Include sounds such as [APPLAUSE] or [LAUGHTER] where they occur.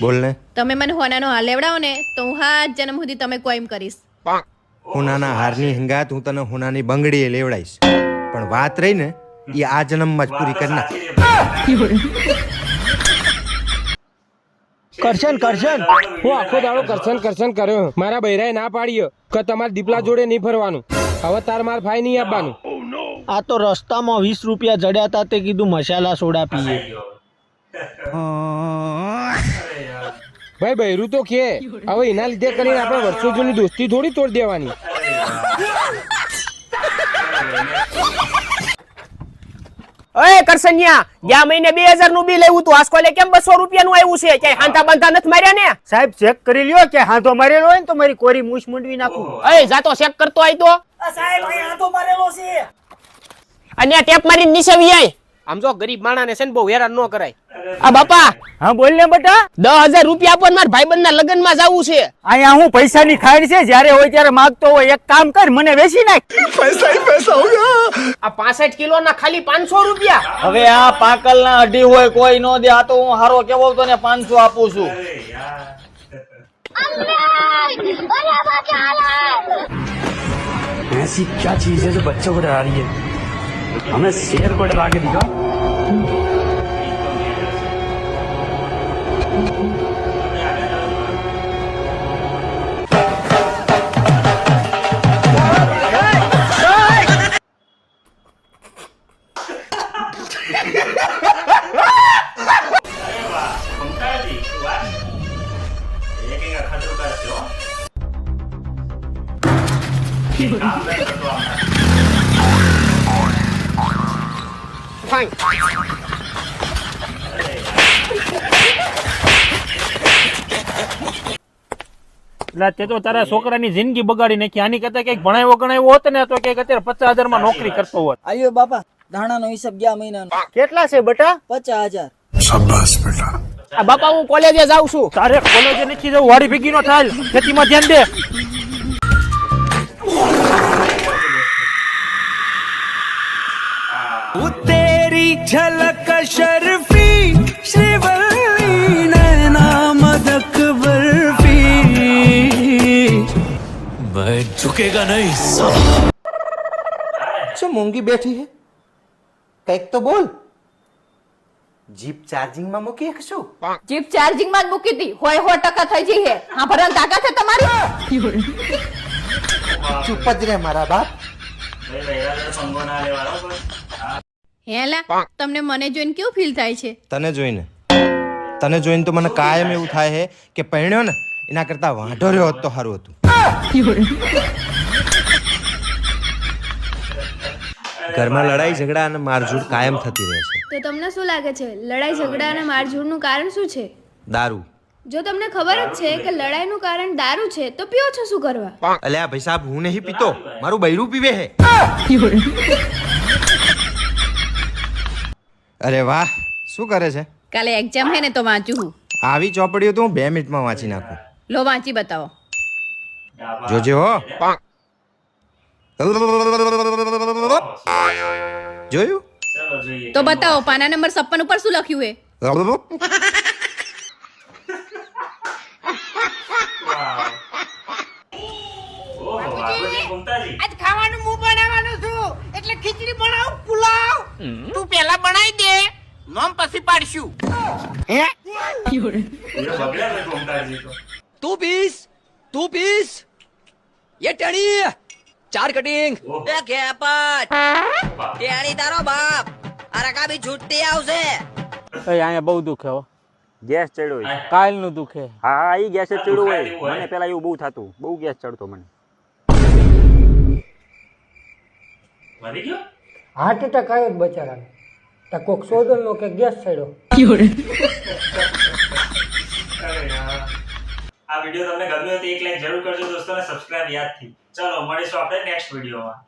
બોલ ને. તમે મને હોનાનો હાલ લેવડાવો ને તો હું હા જન્મ સુધી તમે કોઈમ કરીશ. હોનાના હારની હંગાત હું તને હોનાની બંગડીએ લેવડાઈશ. પણ વાત રહી ને એ આ જન્મમાં જ પૂરી કરી નાખ. [LAUGHS] કરશન કરશન. હું આખો દાડો કરશન કરશન કર્યો. મારા બૈરાએ ના પાડ્યો કે તમારા દીપલા જોડે નહીં ફરવાનું. હવે તાર માર ફાઈ નહીં આપવાનું. આ તો રસ્તામાં વીસ રૂપિયા જડ્યા હતા તે કીધું મસાલા સોડા પીએ. ભાઈ બૈરું તો કે. હવે એના લીધે કરીને આપણે વર્ષો જૂની દોસ્તી થોડી તોડ દેવાની. અરે કરસનિયા ગયા મહિને બે હજારનું બિલ આવ્યું તું આસકોલે કેમ બસો રૂપિયા નું આવ્યું છે? ક્યાંય હાંધા બાંધા નથી માર્યા ને? સાહેબ ચેક કરી લ્યો કે હાંધો મારેલો હોય ને તો મારી કોરી મૂછ મૂંડવી નાખું. અરે જાતો ચેક કરતો આય તો. અને ટેપ મારી નીચે વી આય. આમ જો ગરીબ માણાને છે ને બહુ હેરાન ન કરાય આ બાપા હા બોલ ને બેટા દસ હજાર રૂપિયા આપો ને મારા ભાઈબંધ ના લગ્ન માં જવું છે અહીંયા હું પૈસાની ખાડ છે જ્યારે હોય ત્યારે માગતો હોય એક કામ કર મને વેચી નાખ આ પાસઠ કિલો ના ખાલી પાંચસો રૂપિયા હવે આ પાકલ ના અઢી હોય કોઈ નો દે આ તો હું હારો કેવો તો ને પાંચસો આપું છું અરે યાર. ऐसी क्या चीज है जो बच्चों को डरा रही है हमें शेर को डरा के दिखा અરે વાહ, એટલે તે તો તારા છોકરાની જિંદગી બગાડી નાખી. આની કરતા કંઈક ભણાયો ગણાયો હોત ને તો કંઈક અત્યારે પચાસ હજારમાં નોકરી કરતો હોત. આયો બાપા ધાણાનો હિસાબ ગયા મહિનાનો. કેટલા છે બેટા? પચાસ હજાર. આ બાપા હું કોલેજે જાઉં છું. તારે કોલેજે નથી જવું વાડી ભેગી નો થાય ખેતીમાં ધ્યાન દે. मैं झुकेगा नहीं શું મોંઘી બેઠી હે કંઈક તો બોલ જીપ ચાર્જિંગમાં મૂકી કે શું જીપ ચાર્જિંગ માં જ મૂકી હતી હોય સો ટકા થઈ જઈ હે હા ભરણ તાકાત છે તમારી ચૂપ જ રે મારા બાપ ભાઈ, બૈરા જોડે પંગો ના લેવાનો, બસ. હા. હેલા તમને મને જોઈને કેવું ફીલ થાય છે તને જોઈને તને જોઈને તો મને કાયમ એવું થાય છે કે પરણ્યો ને એના કરતા વાંઢો રહ્યો હોત તો સારું હતું ઘરમાં લડાઈ ઝઘડા અને મારઝૂડ કાયમ થતી રહે છે. તો તમને શું લાગે છે? લડાઈ ઝઘડા અને મારઝૂડનું કારણ શું છે? દારૂ. જો તમને ખબર જ છે કે લડાઈનું કારણ દારૂ છે તો પીઓ છો શું કરવા? અલ્યા ભાઈ સાહેબ હું નહીં પીતો. મારું બૈરું પીવે હે. અરે વાહ શું કરે છે? કાલે એક્ઝામ હે ને તો વાંચું હું. આવી ચોપડીઓ તો હું બે મિનિટમાં વાંચી નાખું. લો વાંચી બતાવો. જોજો જોજે હો. જોયું? તો બતાવો પાના નંબર છપ્પન ઉપર શું લખ્યું એટલે ખીચડી બનાવ પુલાવ. તું પહેલા બનાવી દે પછી પાડશું. હે? તું. પીસ તું પીસ. એ ટણી. ચાર કટિંગ એ કેપટ. તેણી તારો બાપ. આ રકાબી છૂટી આવશે. અહીંયા બહુ દુખે હો. ગેસ ચડ્યો કાલનું દુખે. હા એ ગેસ ચડ્યો હોય. મને પેલા એવું બહુ થતું. બહુ ગેસ ચડતો મને. મરી ગયો? હાર્ટ એટેક આવ્યો બચારાને. તો કોક સોધન નો કે ગેસ ચડ્યો. વીડિયો તમને ગમ્યો તો એક લાઈક જરૂર કરજો દોસ્તો અને સબસ્ક્રાઇબ યાદથી. ચલો મળીશું આપણે નેક્સ્ટ વિડીયોમાં.